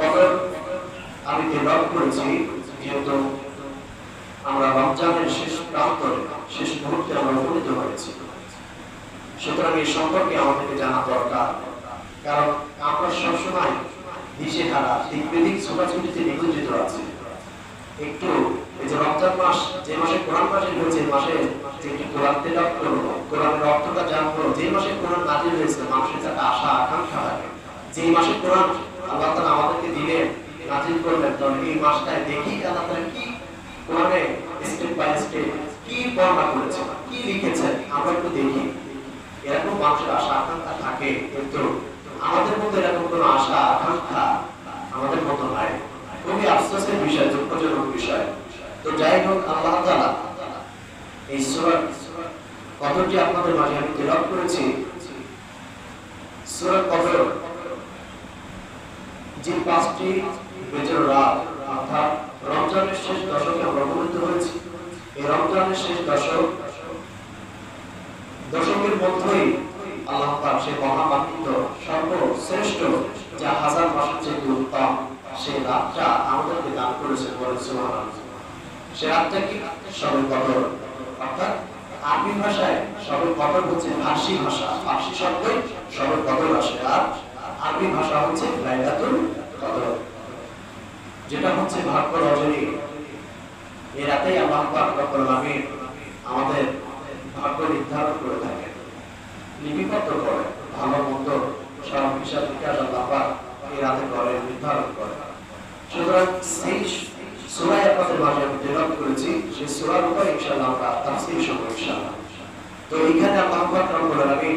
কদর আমি তেলাওয়াত করেছি, যেহেতু আমরা রমজানের শেষ প্রান্তরে, শেষ মুহূর্তে আমরা উপনীত হয়েছি। সুতরাং এই সম্পর্কে আমাদেরকে জানা দরকার। কারণ আমরা সবসময় দিশেহারা দিক বেদিক ছোটাছুটিতে নিবন্ধিত আছি। একটু এই যে রমজান মাস, যে মাসে কোরআন নাজিল হয়েছে মাসে যে একটু কোরআন তেলাওয়াত করব, কোরআনের অর্থটা জানব, যে মাসে কোরআন নাজিল হয়েছে, মানুষের একটা আশা, আকাঙ্ক্ষা থাকে। যে মাসে কোরআন আল্লাহ তাআলা আমাদেরকে দিলেন নাজিল করলেন তখন এই মাসটায় দেখি আল্লাহ তাআলা কি কোরআনে স্টেপ বাই স্টেপ কি বর্ণনা করেছেন, কি লিখেছেন, আমরা একটু দেখি। এরকম মানুষের আশা, আকাঙ্ক্ষা থাকে, কিন্তু আমাদের মধ্যে এরকম কোনো আশা, আকাঙ্ক্ষা আমাদের মতো নাই। খুবই আফসোসের বিষয়, দুঃখজনক বিষয়। তো যাই হোক, আল্লাহ তাআলা এই সূরা কতটি আপনাদের মাঝে আমি তেলাওয়াত করেছি। সূরা কদর যে পাঁচটি বেজর রাত, অর্থাৎ রমজানের শেষ দশকে উপনীত হয়েছি। এই রমজানের শেষ দশক, দশকের মধ্যেই আল্লাহ পাক সেই মহামান্বিত সর্বশ্রেষ্ঠ যা হাজার মাসের চেয়ে উত্তম, সেই রাতটা আমাদেরকে দান বলেন সুবহানাল্লাহ। সে রাতটা কি? সবে কদর। অর্থাৎ আরবি ভাষায় সবে কদর হচ্ছে ফার্সি ভাষা। ফার্সি শব্দই সবে কদর আসে। আর আরবি ভাষা হচ্ছে লাইলাতুল কদর, যেটা হচ্ছে ভাগ্য রজনী এই রাতেই আল্লাহ পাক রব্বুল আলামিন আমাদের ভাগ্য নির্ধারণ করে থাকেন। লিপিবদ্ধ করে, ভালো মন্দ সব হিসাব বিকাশ আল্লাহ পাক এই রাতে করে নির্ধারণ করে। সুতরাং সেই সূরায় আপনাদের মাঝে আমি তেলাওয়াত করেছি, সেই সূরার উপর ইনশাআল্লাহ আমরা তাফসীর শুনব ইনশাআল্লাহ। তো এখানে আল্লাহ পাক রব্বুল আলামিন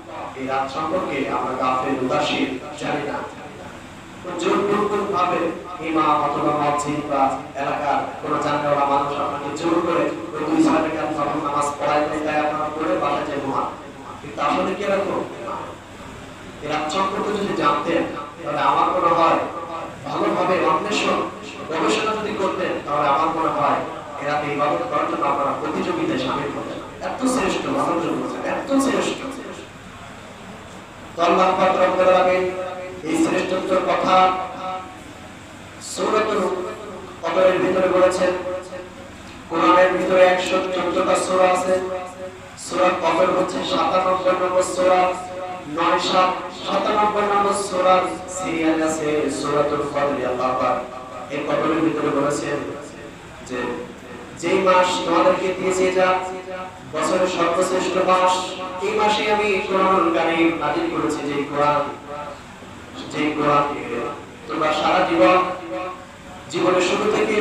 এই রাত সম্পর্কে আমরা গাফের উদাসীন, জানি না। মানুষ আমার মনে হয় ভালোভাবে গবেষণা যদি করতেন, তাহলে আমার মনে হয় এরা ইবাদত করার জন্য আপনারা প্রতিযোগিতায় সামিল হতেন। এত শ্রেষ্ঠ মানুষজন এত শ্রেষ্ঠ। তো আল্লাহ আলামিন এই শ্রেষ্ঠত্বের কথা সূরাতুল কদরের ভিতরে বলেছেন কোরআনের ভিতরে 114টা সূরা আছে। সূরা কদর হচ্ছে 97 নম্বর সূরা 9 7 97 নম্বর সূরা এই কদরের ভিতরে বলেছেন যে যেই মাস তোমাদেরকে দিয়েছে যা বছরের সর্বশ্রেষ্ঠ মাস, এই মাসে আমি কোরআন কারীম নাযিল করেছি যে কোরআন যে কোরআন তোমরা সারা জীবন, জীবনের শুরু থেকে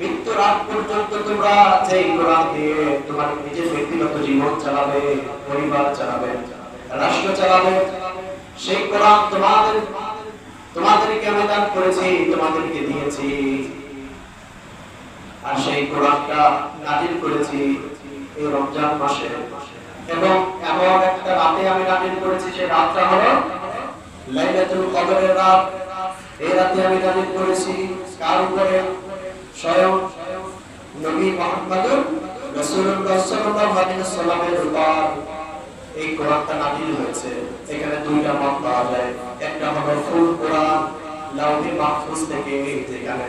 মৃত্যুর আগ পর্যন্ত তোমরা যে কোরআন দিয়ে তোমার নিজের ব্যক্তিগত জীবন চালাবে, পরিবার চালাবে, রাষ্ট্র চালাবে, সেই কোরআন তোমাদের, তোমাদেরকে আমি দান করেছি, তোমাদেরকে দিয়েছি। আর সেই কোরআনটা নাজিল করেছি এই রমজান মাসে। এবং এমন একটা রাতে আমি নাজিল করেছি, সেই রাতটা হলো লাইলাতুল কদরের রাত। এই রাতে আমি নাজিল করেছি কার উপরে? স্বয়ং নবী মুহাম্মদুর রাসূলুল্লাহ সাল্লাল্লাহু আলাইহি ওয়াসাল্লামের উপর এই কোরআনটা নাজিল হয়েছে। এখানে দুইটা মত পাওয়া যায়। একটা হলো ফুল কোরআন, লাউহি মাহফুজ থেকে এই যেখানে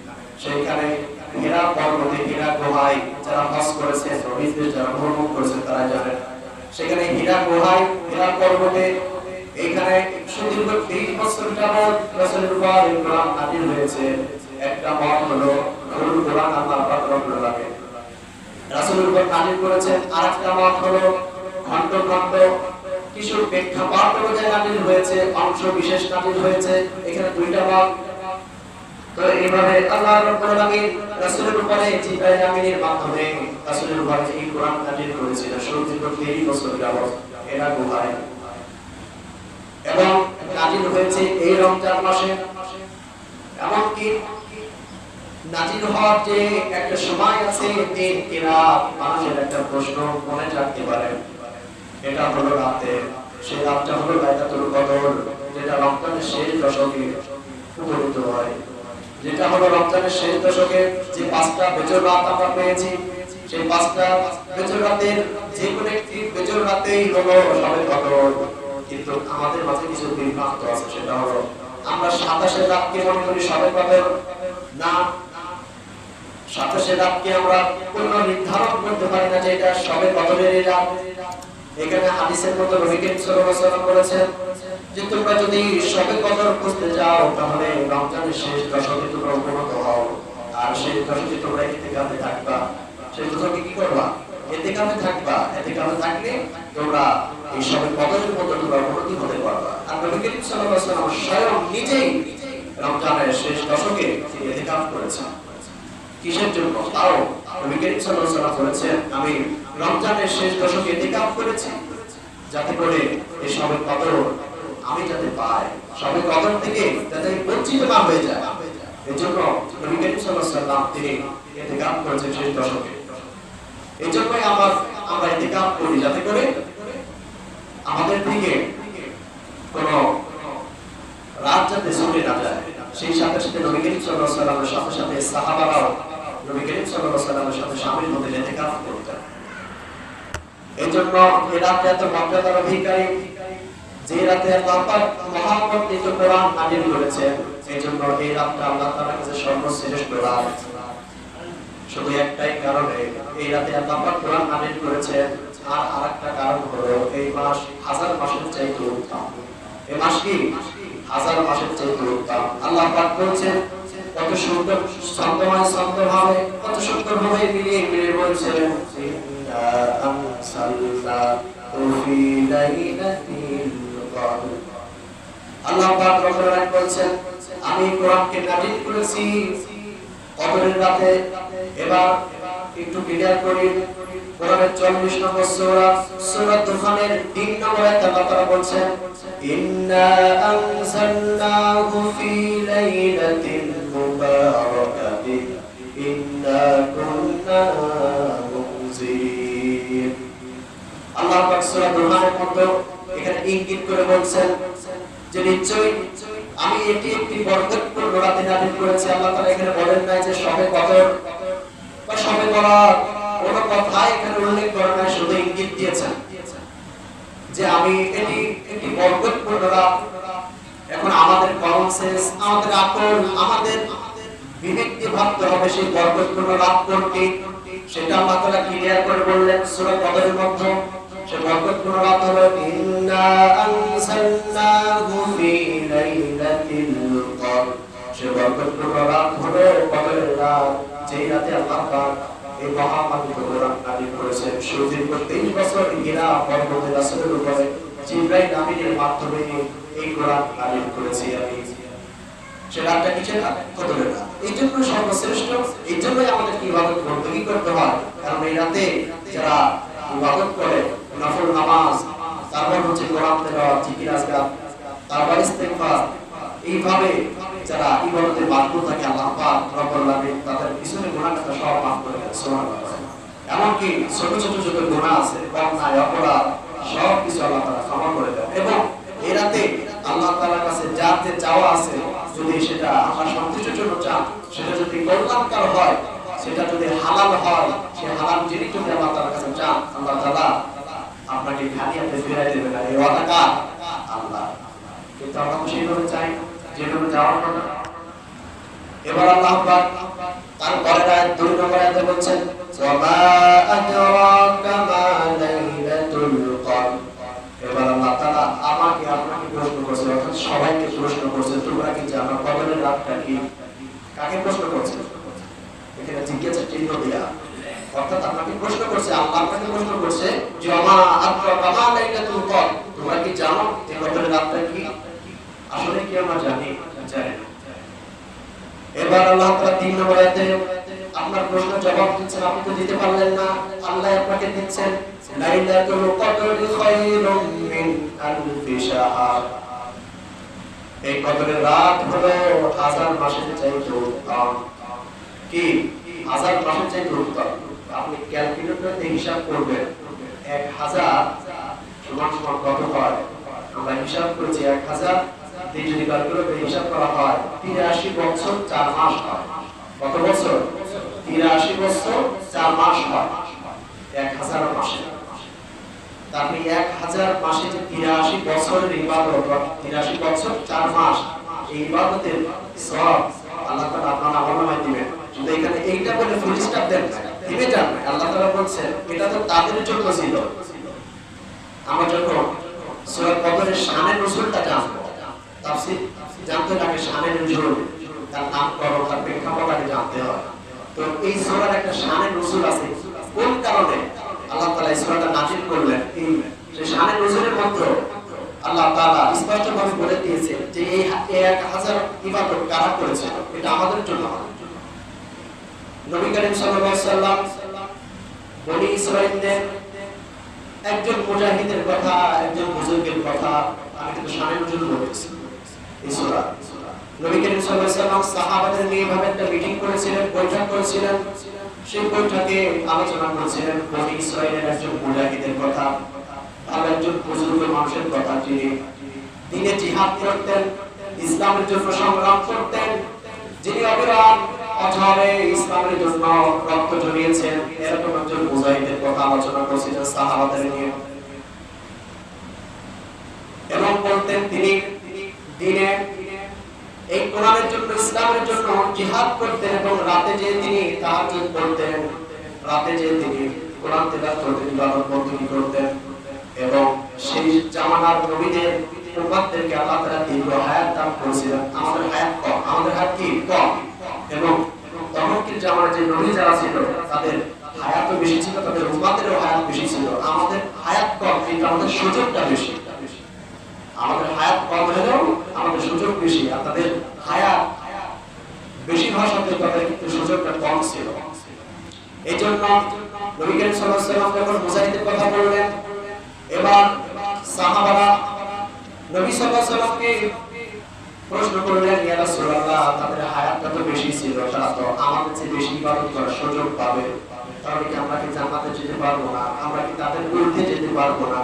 সেখানে হীরা পর্বতে হীরা গুহায় যারা হজ করেছে নবীদের যারা ভ্রমণ করেছে, তারা জানেন। সেখানে হীরা গুহায় হীরা পর্বতে এইখানে সুদীর্ঘ তেইশ বছর যাবৎ রাসূলের উপর কোরআন নাযিল হয়েছে। একটা মত হলো নুরুল কোরআন আল্লাহ পাক রব্বুল আলামিন রাসূলের নাযিল করেছেন আরেকটা মত হলো খণ্ড খণ্ড কিছু প্রেক্ষাপট হয়েছে, অংশ বিশেষ নাযিল হয়েছে। এখানে দুইটা মত তো এইভাবে আল্লাহ রাব্বুল রাসূলের উপরে জিবরাইল আমিনের মাধ্যমে রাসূলের উপরে এই কোরআন নাযিল করেছিল। সুদীর্ঘ তেইশ বছর যাবৎ এরা গুহায় এবং নাজিল হয়েছে এই রমজান মাসে। এমনকি নাজিল হওয়ার যে একটা সময় আছে, দিন কিরাত মানুষের একটা প্রশ্ন মনে রাখতে পারে। এটা হলো রাতে। সেই রাতটা হলো লাইলাতুল কদর, যেটা রমজানের শেষ দশকে উপনীত হয়। যেটা হলো রমজানের শেষ দশকে যে পাঁচটা বেজর রাত আমরা পেয়েছি, সেই পাঁচটা বেজর রাতের যে কোনো একটি বেজর রাতেই হলো সবে কদর কিন্তু আমাদের মাঝে কিছু বিভ্রান্ত আছে, সেটা হলো আমরা সাতাশের রাতকে মনে করি সবে কদর না, সাতাশের রাতকে আমরা কোনো নির্ধারণ করতে পারি না যে এটা সবে কদরের এখানে হাদিসের মতো সাল্লাল্লাহু আলাইহি বলেছেন যে তোমরা যদি সবে কদর খুঁজতে যাও তাহলে রমজানের শেষ দশকে তোমরা উপনীত হও। আর সেই দশকে তোমরা ইতিকাফে থাকবা। সেই দশকে কি করবা? ইতিকাফে থাকবা। ইতিকাফে থাকলে তোমরা এই সবে কদরের মতো তোমরা উপনীত হতে পারবা। আর নবী করিম সাল্লাল্লাহু আলাইহি ওয়াসাল্লাম স্বয়ং নিজেই রমজানের শেষ দশকে তিনি ইতিকাফ করেছেন। কিসের জন্য? তাও নবী করিম সাল্লাল্লাহু আলাইহি আমি রমজানের শেষ দশকে এতে ইতিকাফ করেছি যাতে করে এই সবে কদর আমি যাতে পাই সবে কদর থেকে যাতে বঞ্চিত না হয়ে যায় এই জন্য নবী করিম সাল্লাল্লাহু তিনি ইতিকাফ করেছেন শেষ দশকে। এই জন্যই আমার আমরা ইতিকাফ করি যাতে করে আমাদের থেকে কোন রাত যাতে ছুটে না যায়। সেই সাথে সাথে নবী করিম সাল্লাল্লাহু আলাইহি সাথে সাথে সাহাবারাও নবী করিম সাল্লাল্লাহু আলাইহি সাথে শামিল হতে ইতিকাফ করতেন। এই জন্য এই রাতে এত মর্যাদার অধিকারী যে রাতে আল্লাহ পাক মহাপ্রকৃত কোরআন নাযিল করেছেন এই জন্য এই রাতটা আল্লাহ তাআলার কাছে সর্বশ্রেষ্ঠ রাত। শুধু একটাই কারণে এই রাতে আল্লাহ পাক কোরআন নাযিল করেছেন আর আরেকটা কারণ হলো এই মাস হাজার মাসের চাইতে উত্তম। এই মাস কি? হাজার মাসের চাইতে উত্তম। আল্লাহ পাক বলছেন, কত সুন্দর ছন্দময় ছন্দ ভাবে কত সুন্দর ভাবে মিলিয়ে মিলিয়ে বলছেন ফি লাইলাতিল কদর আল্লাহ পাক আমি কোরআনকে নাযিল করেছি কদরের রাতে। এবার একটু ক্লিয়ার করি, কোরআনের 40 নম্বর সূরা সূরা দুখানের 3 নম্বর আয়াতে আল্লাহ ইন্না আনসালনাহু ফি লাইলাতিল মুবারাকাতিন ইন্না কুন্না মুনজিরিন আল্লাহ পাক সূরা দুখানের মধ্যে এখানে ইঙ্গিত করে বলছেন যে নিশ্চয়ই আমি এটি একটি বরকতপূর্ণ রাতে নাযিল করেছি আল্লাহ তাআলা এখানে বলেন নাই যে সবে কদর বা সবে বরাত কোন কথা এখানে উল্লেখ করা নাই, শুধু ইঙ্গিত দিয়েছেন যে আমি এটি একটি বরকতপূর্ণ রাত এখন আমাদের কমন সেন্স আমাদের আকল, আমাদের বিবেক দিয়ে ভাবতে হবে সেই বরকতপূর্ণ রাত কোনটি সেটা আল্লাহ তাআলা ক্লিয়ার করে বললেন সূরা কদরের মধ্যে। আনসালনাহু ফি লাইলাতিল কদর সে বরকতপূর্ণ রাত হলো কদরের রাত এই মহামান্য কোরআন নাযিল করেছেন সুদীর্ঘ 23 বছর ইরা পরবর্তী রাসূলের উপরে জিবরাইল আমিনের মাধ্যমে এই কোরআন নাযিল করেছি আমি সে রাতটা কিসের রাত কদরের এই জন্য সর্বশ্রেষ্ঠ এই জন্যই আমাদের ইবাদত বন্দী করতে হয় কারণ এই রাতে যারা ইবাদত করে নফল নামাজ, তারপর হচ্ছে কোরআন তেলাওয়াত জিকির আজকার তারপর ইস্তেগফার, এইভাবে যারা ইবাদতে বাধ্য থাকে, আল্লাহ পাক রব্বুল আলামিন তাদের পিছনে গুনাহ সব মাফ করে দেন, সুবহানাল্লাহ। এমনকি ছোট ছোট যত গুনাহ আছে অন্যায় অপরাধ, সব কিছু আল্লাহ তাআলা ক্ষমা করে দেন। এবং এই আল্লাহ তাআলার কাছে যাতে চাওয়া আছে, যদি সেটা আমার সন্তুষ্টির জন্য চান, সেটা যদি কল্যাণকর হয়, সেটা যদি হালাল হয়, সে হালাল জিনিস যদি আল্লাহ তাআলার কাছে চান, আল্লাহ তাআলা আপনাকে খালি হাতে ফিরাই দেবে না। এই ওয়াদা আল্লাহ। কিন্তু আমরা তো সেইভাবে চাই, যেভাবে যাওয়ার কথা। এবার আল্লাহ তার আয়াত দুই নম্বর আয়াতে বলছেন সবাইকে প্রশ্ন করছে কাকে প্রশ্ন করছে? এখানে জিজ্ঞাসা চিহ্ন অর্থাৎ আপনাকে প্রশ্ন করছে আপনার প্রশ্ন জবাব দিচ্ছেন, আপনি তো দিতে পারলেন না। আল্লাহ আপনাকে দিচ্ছেন এই কদরের রাত হলো হাজার মাসের চাইতে উত্তম। কি? হাজার মাসের চাইতে উত্তম। আপনি ক্যালকুলেটরে হিসাব করবেন, এক হাজার সমান সমান কত হয়? আমরা হিসাব করেছি এক হাজার। দিয়ে যদি ক্যালকুলেটরে হিসাব করা হয়, তিরাশি বছর চার মাস হয়। কত বছর? তিরাশি বছর চার মাস হয়। এক হাজার মাসে। আপনি এক হাজার মাসে যে তিরাশি বছরের ইবাদত তিরাশি বছর চার মাস, এই ইবাদতের সব আল্লাহ তাআলা আপনার আমল নামায় দিবেন। শুধু এখানে এইটা বলে ফুল স্টপ দেন। আল্লাহ তাআলা এটা তো তাদের জন্য ছিল। সূরা কদরের শানের তাফসীর জানতে লাগে শানের তার তার জানতে হয়। তো এই সূরার একটা শানের আছে। কোন কারণে আল্লাহ তাআলা এই সূরাটা করলেন? যে শানের নজরুলের মধ্যে আল্লাহ তাআলা স্পষ্টভাবে বলে দিয়েছে যে এই এক হাজার ইবাদত কারা করেছে? এটা আমাদের জন্য। নবী করিম সাল্লাম বনি ইসরাঈলদের একজন মুজাহিদের কথা, একজন বুজুর্গের কথা আমি কিন্তু শানে নজরুল বলতেছি এই সূরা। নবী করিম সাল্লাম সাহাবাদের একটা মিটিং করেছিলেন, বৈঠক করেছিলেন। সেই বৈঠকে আলোচনা করেছিলেন বনি ইসরাঈলের একজন মুজাহিদের কথা আর একজন বুজুর্গ মানুষের কথা যিনি দিনে জিহাদ করতেন, ইসলামের জন্য সংগ্রাম করতেন, যিনি অবিরাম অঝরে ইসলামের জন্য রক্ত ঝরিয়েছেন এরকম একজন মুজাহিদের কথা আলোচনা করছিলেন সাহাবাদের নিয়ে। এবং বলতেন তিনি দিনে এই কোরআনের জন্য, ইসলামের জন্য জিহাদ করতেন এবং রাতে যে তিনি তাহাজ্জুদ করতেন রাতে যে তিনি কোরআন তেলাওয়াত করতেন, ইবাদত বন্দী করতেন এবং সেই জামানার নবীদের উম্মতদেরকে আল্লাহ তাআলা দীর্ঘ হায়াত দান করেছিলেন। আমাদের হায়াত কম, আমাদের হায়াত কি? কম। এবং জামানার যে নবী যারা ছিল, তাদের হায়াতও বেশি ছিল, তাদের উম্মতেরও হায়াত বেশি ছিল। আমাদের হায়াত কম, কিন্তু আমাদের সুযোগটা বেশি। আমাদের হায়াত কম হলেও আমাদের সুযোগ বেশি, আর তাদের হায়াত বেশি সত্ত্বেও তাদের কিন্তু সুযোগটা কম ছিল। এই জন্য নবী করিম সাল্লাল্লাহু আলাইহি ওয়াসাল্লাম যখন কথা বললেন, এবার সাহাবারা নবী সাল্লাল্লাহু আলাইহি ওয়াসাল্লামকে প্রশ্ন করলেন, ইয়া রাসূলুল্লাহ তাদের হায়াতটা তো বেশি ছিল, তারা তো আমাদের চেয়ে বেশি ইবাদত করার সুযোগ পাবে। তাহলে কি আমরা কি জান্নাতে যেতে পারব না? আমরা কি তাদের ঊর্ধ্বে যেতে পারব না?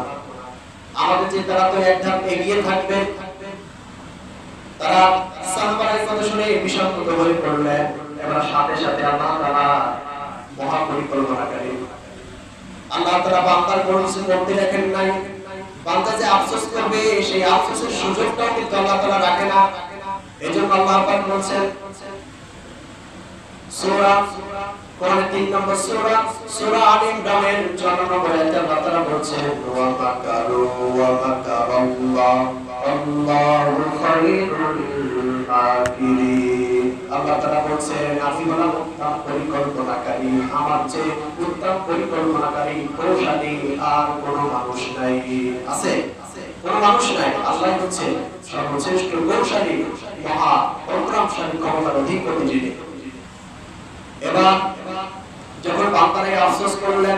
আমাদের যে তারা তো এক ধাপ এগিয়ে থাকবে। তারা সাহাবাদের কথা শুনে বিষাক্ত হয়ে পড়লেন। এবার সাথে সাথে আল্লাহ তাআলা মহা পরিকল্পনাকারী আল্লাহ তাআলা বান্দার কোনো কিছু করতে রাখেন নাই। বান্দা যে আফসোস করবে, সেই আফসোসের সুযোগটাও কিন্তু আল্লাহ তাআলা রাখে না। এজন্য আল্লাহ পাক বলছেন, সূরা কোন তিন নম্বর সূরা সূরা আলিম ইমরানের 54 নম্বর আয়াতে আল্লাহ তাআলা বলছেন, ওয়া মাকারু, ওয়া মাকারাল্লাহ। আর কোনো মানুষ নাই। মানুষ নাই। আল্লাহ হচ্ছে সর্বশ্রেষ্ঠ এবার যখন বান্দারে আফসোস করলেন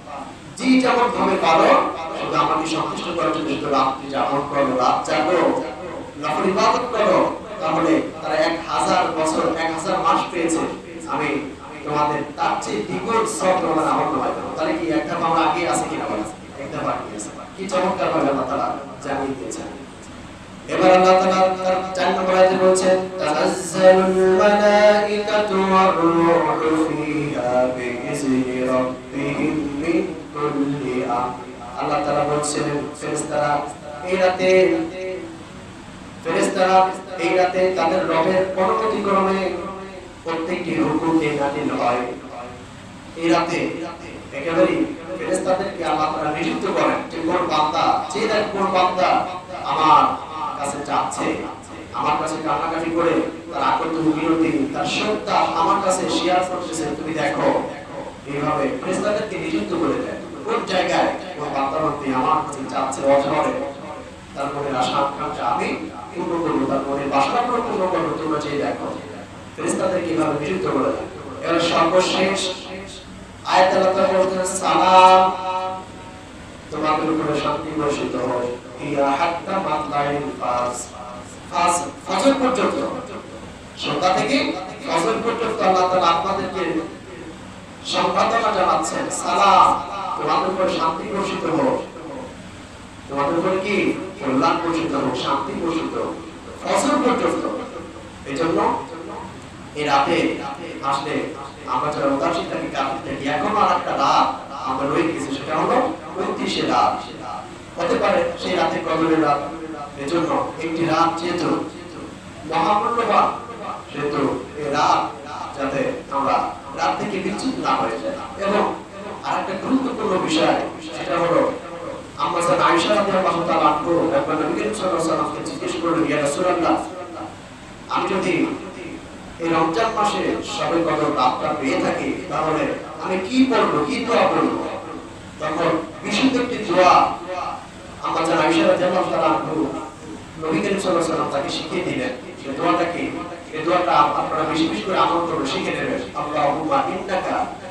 জি যেমন ভাবে পারো শুধু আমাকে সন্তুষ্ট করার জন্য রাত্রি যাপন করো, রাত জাগো নফল ইবাদত করো, তাহলে তারা এক হাজার বছর, এক হাজার মাস পেয়েছে। আমি তোমাদের তার চেয়ে দ্বিগুণ সব তোমাদের আমল নামায় তাহলে কি একটা আমরা আগে আছে কিনা বলে? একটা বাকি আছে। কি চমৎকার ভাবে আল্লাহ তাআলা জানিয়ে দিয়েছেন। এবার আল্লাহ তাআলা তার চার নম্বর আয়াতে বলছেন তানাজ্জালুল মালাইকাতু ওয়ার রূহু ফিহা বিইজনি রাব্বিহিম মিন আমর আল্লাহ তাআলা বলছেন এই রাতে, ফেরেশতারা এই রাতে তাদের রবের প্রত্যেকটি হয়। এই রাতে কোন আমার কাছে আমার কাছে কান্নাকাটি করে, তার তার আমার কাছে শেয়ার করতেছে, তুমি দেখো। এইভাবে ফেরেশতাদেরকে নিযুক্ত করে দেয় কোন জায়গায় কোন বান্দা আমার কাছে যাচ্ছে অঝরে তার আশা আকাঙ্ক্ষা আমি পূর্ণ করব তার মনের বাসনা পূর্ণ করব, তোমরা যে দেখো। ফেরেশতাদের কীভাবে নিযুক্ত করে দেয়। এবার সর্বশেষ আয়াত আল্লাহ সালাম। তোমাদের উপরে শান্তি বর্ষিত ইয়া হাত্তা মাতলাইল ফাজ। ফাজ, ফজর পর্যন্ত। সন্ধ্যা থেকে ফজর পর্যন্ত আল্লাহ তাআলা আপনাদেরকে সম্পাদনা জানাচ্ছেন, সালাম। তোমাদের উপর শান্তি বর্ষিত হোক। তোমাদের উপর কি? কল্যাণ বর্ষিত হোক, শান্তি বর্ষিত হোক পর্যন্ত এই জন্য এই রাতে আসলে আমরা যারা উদাসীন থাকি থাকি, এখনও আর একটা রাত আমরা রয়ে গেছি, সেটা হলো উনত্রিশে রাত। হতে পারে সেই রাতে কদরের রাত। এজন্য একটি রাত যেহেতু মহামূল্যবান, সেহেতু এই রাত যাতে আমরা রাত থেকে বিচ্যুত না হয়ে যায় এবং আরেকটা গুরুত্বপূর্ণ বিষয়, সেটা হলো, আমরা যারা আয়েশা রাদিয়াল্লাহু তাআলা আনহু, একবার নবী করিম সাল্লাল্লাহু আলাইহি ওয়াসাল্লামকে জিজ্ঞেস করলেন, ইয়া রাসূলুল্লাহ, আমি যদি এই রমজান মাসে সবে কদর রাতটা পেয়ে থাকি, তাহলে আমি কি পড়ব কি দোয়া পড়ব তখন বিশুদ্ধ একটি দোয়া আমরা যারা আয়েশা রাদিয়াল্লাহু তাআলা আনহু, নবী করিম সাল্লাল্লাহু আলাইহি ওয়াসাল্লাম তাকে শিখিয়ে দিলেন সেই দোয়াটা কি? এই দোয়াটা আপনারা বেশি বেশি করে আমল করবেন, শিখে নেবেন। আল্লাহুম্মা ইন্নাকা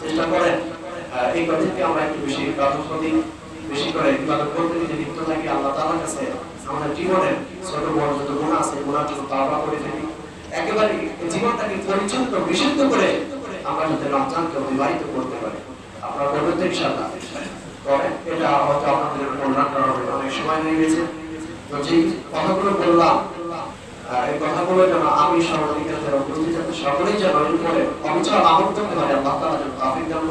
চেষ্টা করেন। এই কদিনকে আমরা একটু বেশি প্রাধান্য বেশি করে ইবাদত করতে যদি লিপ্ত থাকি, আল্লাহ তাআলার কাছে আমাদের জীবনের ছোট বড় যত গুণা আছে গুণার জন্য তাওবা করে ফেলি একেবারে জীবনটাকে পরিচ্ছন্ন, বিশুদ্ধ করে আমরা যাতে রমজানকে অতিবাহিত করতে পারি। আপনারা করবেন তো ইনশাআল্লাহ। করেন এটা হয়তো আপনাদের অনেক সময় হয়ে গেছে। তো যে কথাগুলো বললাম এই আমি সকলেই যেন এর উপরে অবিচল আল্লাহ যেন